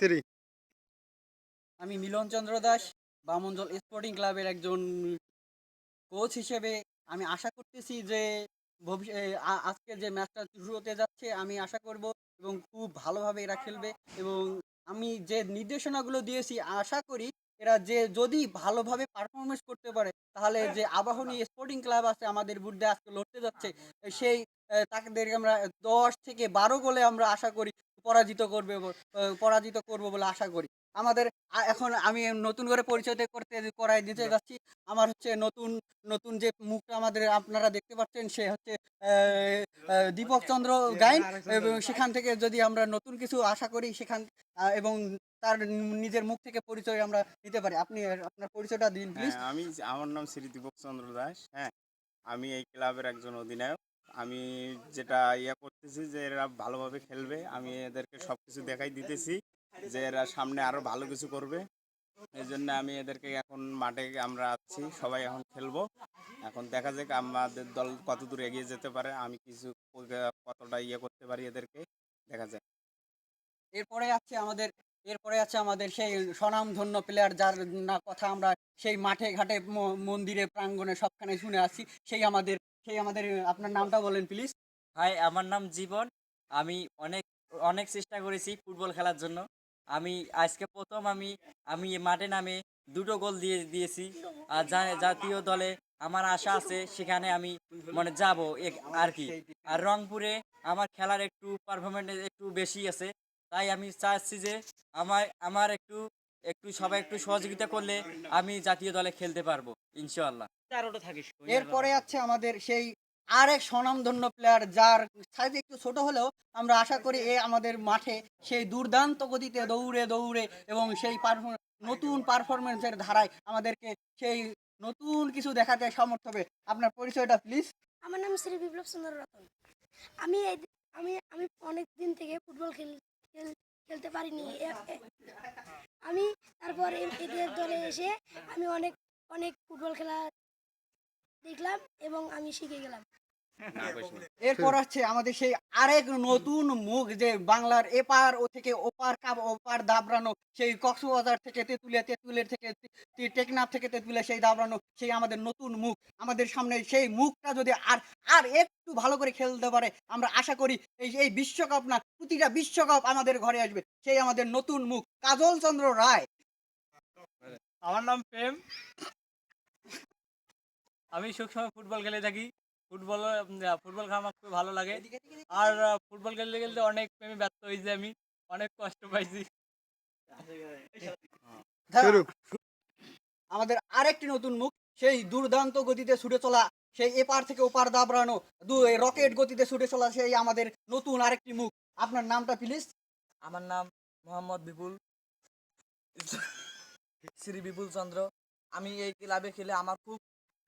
Three আমি মিলন Chandra Das বামঞ্জল sporting ক্লাবের একজন কোচ হিসেবে আমি আশা করতেছি যে ভবিষ্যৎ আজকে যে ম্যাচটা শুরু হতে যাচ্ছে আমি আশা করব এবং খুব ভালোভাবে এরা খেলবে এবং আমি যে নির্দেশনাগুলো দিয়েছি আশা করি এরা যে যদি ভালোভাবে পারফরমেন্স করতে পারে তাহলে যে আবাহনী স্পোর্টিং ক্লাব আছে আমাদের বিরুদ্ধে আজকে লড়তে যাচ্ছে সেই আহ, তাদেরকে আমরা দশ থেকে বারো গোলে আমরা আশা করি পরাজিত করবে পরাজিত করব বলে আশা করি। আমাদের এখন আমি নতুন করে পরিচয় করতে করাই দিতে যাচ্ছি আমার হচ্ছে নতুন নতুন যে মুখটা আমাদের আপনারা দেখতে পাচ্ছেন সে হচ্ছে দীপক চন্দ্র গাইন। এবং সেখান থেকে যদি আমরা নতুন কিছু আশা করি সেখান এবং তার নিজের মুখ থেকে পরিচয় আমরা নিতে পারি। আপনি আপনার পরিচয়টা দিন প্লিজ হ্যাঁ আমি আমার নাম শ্রী দীপক চন্দ্র দাস হ্যাঁ। আমি এই ক্লাবের একজন অধিনায়ক। আমি যেটা ইয়ে করতেছি যে এরা ভালোভাবে খেলবে, আমি এদেরকে সব কিছু দেখাই দিতেছি যে এরা সামনে আরও ভালো কিছু করবে। এই জন্য আমি এদেরকে এখন মাঠে আমরা আছি, সবাই এখন খেলব। এখন দেখা যাক আমাদের দল কত দূর এগিয়ে যেতে পারে, আমি কিছু কতটা ইয়ে করতে পারি এদেরকে, দেখা যাক। এরপরে আছে আমাদের এরপরে আছে আমাদের সেই স্বনামধন্য প্লেয়ার যার না কথা আমরা সেই মাঠে ঘাটে মন্দিরে প্রাঙ্গণে সবখানে শুনে আসছি সেই আমাদের সেই আমাদের, আপনার নামটা বলেন প্লিজ হাই আমার নাম জীবন। আমি অনেক অনেক চেষ্টা করেছি ফুটবল খেলার জন্য। আমি আজকে প্রথম আমি আমি মাঠে নামে দুটো গোল দিয়ে দিয়েছি। আর জা- জাতীয় দলে আমার আশা আছে সেখানে আমি মানে যাব আর কি। আর রংপুরে আমার খেলার একটু পারফরমেন্স একটু বেশি আছে। তাই আমি চাচ্ছি যে আমার আমার একটু একটু সবাই একটু সহযোগিতা করলে আমি জাতীয় দলে খেলতে পারব ইনশাআল্লাহ। এরপরে আছে আমাদের সেই আরেক স্বনামধন্য প্লেয়ার যার সাইজ একটু ছোট হলেও আমরা আশা করি এ আমাদের মাঠে সেই দুর্দান্ত গতিতে দৌড়ে দৌড়ে এবং সেই পারফর- নতুন পারফরমেন্সের ধারায় আমাদেরকে সেই নতুন কিছু দেখাতে সমর্থ হবে। আপনার পরিচয়টা প্লিজ আমার নাম শ্রী বিপ্লব সুন্দর রতন। আমি আমি আমি অনেক দিন থেকে ফুটবল খেল- খেলতে পারিনি আমি তারপর এদের দলে এসে আমি অনেক অনেক ফুটবল খেলা দেখলাম এবং আমি শিখে গেলাম। এরপর আছে আমাদের সেই আরেক নতুন মুখ যে বাংলার এপার ও থেকে ওপার কাপ ওপার দাবরানো সেই কক্সবাজার থেকে তেঁতুলিয়া তেঁতুলের থেকে টেকনাফ থেকে তেঁতুলিয়া সেই দাবরানো সেই আমাদের নতুন মুখ। আমাদের সামনে সেই মুখটা যদি আর আর একটু ভালো করে খেলতে পারে আমরা আশা করি এই এই বিশ্বকাপ না প্রতিটা বিশ্বকাপ আমাদের ঘরে আসবে। সেই আমাদের নতুন মুখ কাজল চন্দ্র রায়। আমার নাম প্রেম। আমি সবসময় ফুটবল খেলে থাকি। ফুটবল ফুটবল খেলা আমার খুব ভালো লাগে। আর ফুটবল খেলতে খেলতে অনেক প্রেমে ব্যর্থ হয়েছি আমি। অনেক কষ্ট পাইছি। আমাদের আরেকটি নতুন মুখ সেই দুর্দান্ত গতিতে ছুটে চলা সেই এপার থেকে ওপার দাবড়ানো দু রকেট গতিতে ছুটে চলা সেই আমাদের নতুন আরেকটি মুখ। আপনার নামটা প্লিজ আমার নাম মোহাম্মদ বিপুল। শ্রী বিপুল চন্দ্র। আমি এই ক্লাবে খেলে আমার খুব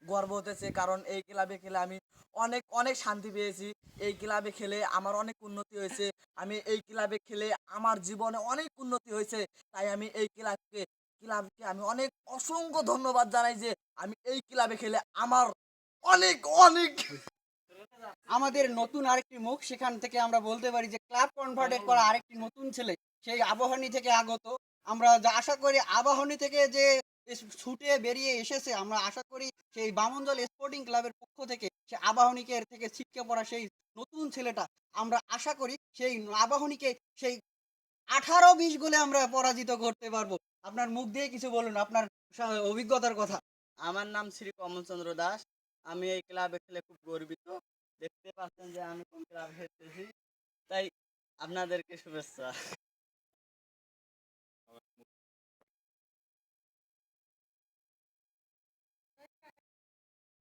গর্ব হতেছে, কারণ এই ক্লাবে খেলে আমি অনেক অনেক শান্তি পেয়েছি। এই ক্লাবে খেলে আমার অনেক উন্নতি হয়েছে। আমি এই ক্লাবে খেলে আমার জীবনে অনেক উন্নতি হয়েছে। তাই আমি এই ক্লাবকে ক্লাবকে আমি অনেক অসংখ্য ধন্যবাদ জানাই যে আমি এই ক্লাবে খেলে আমার অনেক অনেক আমাদের নতুন আরেকটি মুখ, সেখান থেকে আমরা বলতে পারি যে ক্লাব কনভার্টেড করা আরেকটি নতুন ছেলে। সেই আবাহনী থেকে আগত। আমরা আশা করি আবাহনী থেকে যে ছুটে বেরিয়ে এসেছে। আমরা আশা করি সেই বামনজল স্পোর্টিং ক্লাবের পক্ষ থেকে, সে আবাহনীকে থেকে ছিটকে পড়া সেই নতুন ছেলেটা, আমরা আশা করি সেই আবাহনীকে সেই আঠারো বিশ গোলে আমরা পরাজিত করতে পারব। আপনার মুখ দিয়ে কিছু বলুন, আপনার অভিজ্ঞতার কথা। আমার নাম শ্রী কমলচন্দ্র দাস। আমি এই ক্লাবে খেলে খুব গর্বিত। দেখতে পাচ্ছেন যে আমি কোন ক্লাবে খেলতেছি। তাই আপনাদেরকে শুভেচ্ছা।